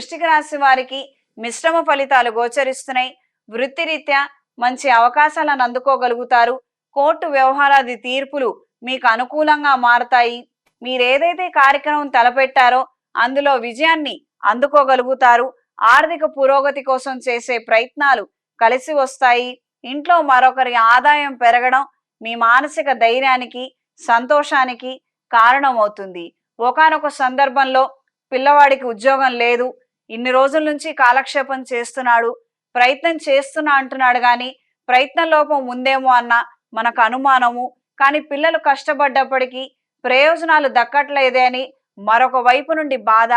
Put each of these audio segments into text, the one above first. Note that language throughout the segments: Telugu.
వృష్టిక రాశి వారికి మిశ్రమ ఫలితాలు గోచరిస్తున్నాయి. వృత్తిరీత్యా మంచి అవకాశాలను అందుకోగలుగుతారు. కోర్టు వ్యవహారాది తీర్పులు మీకు అనుకూలంగా మారతాయి. మీరేదైతే కార్యక్రమం తలపెట్టారో అందులో విజయాన్ని అందుకోగలుగుతారు. ఆర్థిక పురోగతి కోసం చేసే ప్రయత్నాలు కలిసి వస్తాయి. ఇంట్లో మరొకరి ఆదాయం పెరగడం మీ మానసిక ధైర్యానికి సంతోషానికి కారణమవుతుంది. ఒకానొక సందర్భంలో పిల్లవాడికి ఉద్యోగం లేదు. ఇన్ని రోజుల నుంచి కాలక్షేపం చేస్తున్నాడు ప్రయత్నం చేస్తున్నా అంటున్నాడు కానీ ప్రయత్న లోపం ఉందేమో అన్న మనకు అనుమానము. కానీ పిల్లలు కష్టపడ్డప్పటికీ ప్రయోజనాలు దక్కట్లేదే అని మరొక వైపు నుండి బాధ.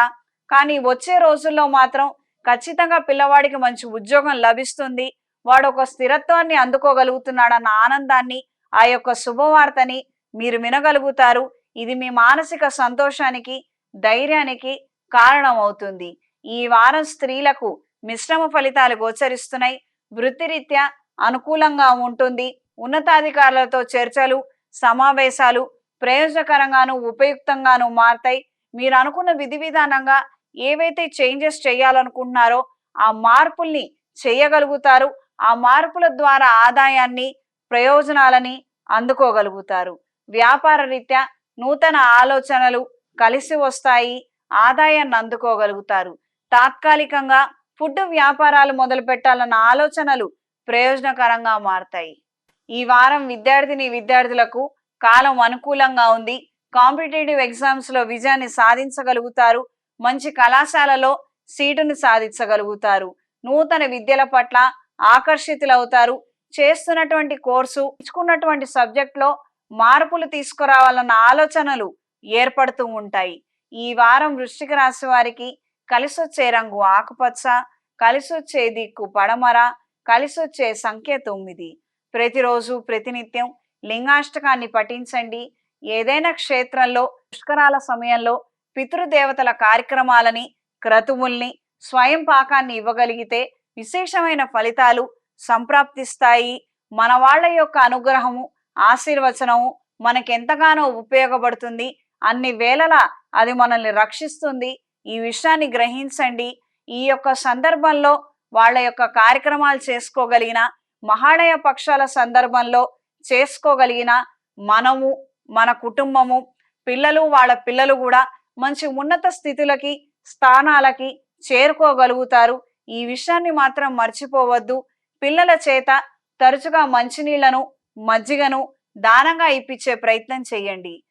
కానీ వచ్చే రోజుల్లో మాత్రం ఖచ్చితంగా పిల్లవాడికి మంచి ఉద్యోగం లభిస్తుంది. వాడు ఒక స్థిరత్వాన్ని అందుకోగలుగుతున్నాడన్న ఆనందాన్ని ఆ యొక్క శుభవార్తని మీరు వినగలుగుతారు. ఇది మీ మానసిక సంతోషానికి ధైర్యానికి కారణమవుతుంది. ఈ వారం స్త్రీలకు మిశ్రమ ఫలితాలు గోచరిస్తున్నాయి. వృత్తిరీత్యా అనుకూలంగా ఉంటుంది. ఉన్నతాధికారులతో చర్చలు సమావేశాలు ప్రయోజనకరంగాను ఉపయుక్తంగాను మారతాయి. మీరు అనుకున్న విధి విధానంగా ఏవైతే చేంజెస్ చేయాలనుకుంటున్నారో ఆ మార్పుల్ని చేయగలుగుతారు. ఆ మార్పుల ద్వారా ఆదాయాన్ని ప్రయోజనాలని అందుకోగలుగుతారు. వ్యాపార రీత్యా నూతన ఆలోచనలు కలిసి వస్తాయి. ఆదాయాన్ని అందుకోగలుగుతారు. తాత్కాలికంగా ఫుడ్ వ్యాపారాలు మొదలు పెట్టాలన్న ఆలోచనలు ప్రయోజనకరంగా మారతాయి. ఈ వారం విద్యార్థిని విద్యార్థులకు కాలం అనుకూలంగా ఉంది. కాంపిటేటివ్ ఎగ్జామ్స్లో విజయాన్ని సాధించగలుగుతారు. మంచి కళాశాలలో సీటును సాధించగలుగుతారు. నూతన విద్యల పట్ల ఆకర్షితులవుతారు. చేస్తున్నటువంటి కోర్సు ఇచ్చుకున్నటువంటి సబ్జెక్ట్లో మార్పులు తీసుకురావాలన్న ఆలోచనలు ఏర్పడుతూ ఉంటాయి. ఈ వారం వృశ్చిక రాశి వారికి కలిసొచ్చే రంగు ఆకుపచ్చ కలిసొచ్చే దిక్కు పడమర కలిసొచ్చే సంఖ్య తొమ్మిది ప్రతిరోజు ప్రతినిత్యం లింగాష్టకాన్ని పఠించండి. ఏదైనా క్షేత్రంలో పుష్కరాల సమయంలో పితృదేవతల కార్యక్రమాలని క్రతువుల్ని స్వయం పాకాన్ని ఇవ్వగలిగితే విశేషమైన ఫలితాలు సంప్రాప్తిస్తాయి. మన వాళ్ళ యొక్క అనుగ్రహము ఆశీర్వచనము మనకెంతగానో ఉపయోగపడుతుంది. అన్ని వేళలా అది మనల్ని రక్షిస్తుంది. ఈ విషయాన్ని గ్రహించండి. ఈ యొక్క సందర్భంలో వాళ్ళ యొక్క కార్యక్రమాలు చేసుకోగలిగిన మహాళయ పక్షాల సందర్భంలో చేసుకోగలిగిన మనము మన కుటుంబము పిల్లలు వాళ్ళ పిల్లలు కూడా మంచి ఉన్నత స్థితులకి స్థానాలకి చేరుకోగలుగుతారు. ఈ విషయాన్ని మాత్రం మర్చిపోవద్దు. పిల్లల చేత తరచుగా మంచినీళ్ళను మజ్జిగను దానంగా ఇప్పించే ప్రయత్నం చేయండి.